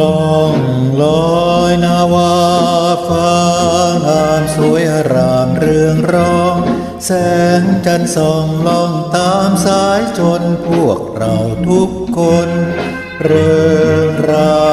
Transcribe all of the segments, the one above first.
ล่องลอยนาวาฟ้างามสวยอารามเรืองรอง แสงจันทร์ส่องล่องตามสายจนพวกเราทุกคน เริงรา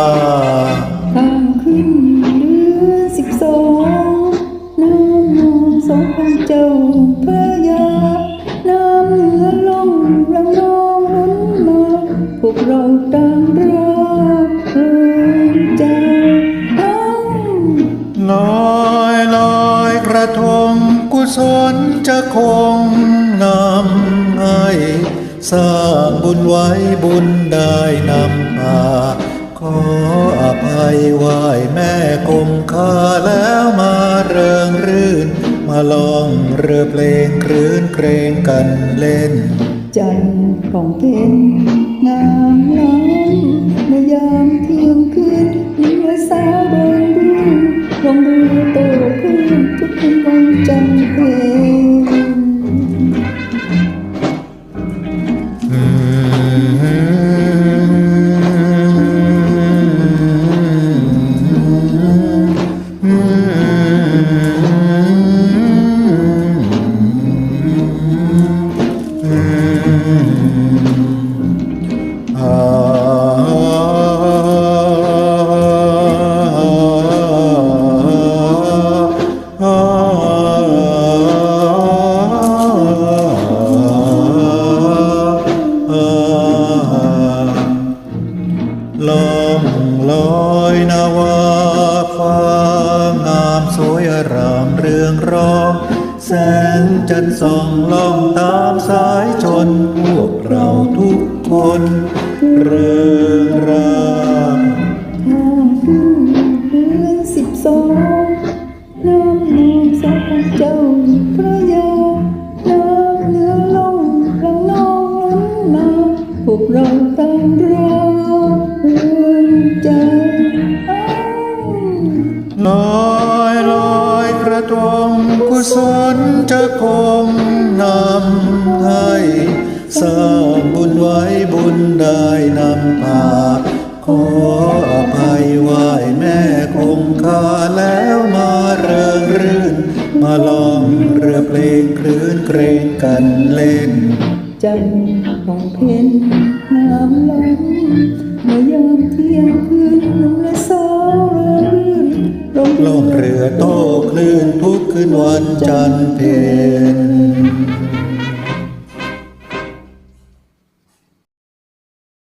ระทงกุศลจะคงนำให้สร้างบุญไว้บุญได้นำพาขออภัยไหว้แม่คงคาแล้วมาเริงรื่น มาลองเรือเพลงครื้นเกรงกันเล่น จันทร์ของเพนงามล้ำในยามเที่ยงคืนเมื่อสา ลองลอยนาวาฟ้างามสวยอารามเรืองรอง แสงจันทร์ส่องล่องตามสายชน พวกเราทุกคนเริงรามข้ามขึ้นเดือนสิบสองน้ำนองสองพันเจ้าพระยาน้ำเหนือล่องระนองล้นมาพวกเราตางรัก กุศลจะคงนำให้สร้างบุญไว้บุญได้นำพาขออภัยไหว้แม่คงคาแล้วมาเริงรื่น มาลองเรือเพลงคลื่นเกรงกันเล่น จันทร์ของเพนน้ำล้นเมื่อยามเที่ยงคืน จันทร์เพน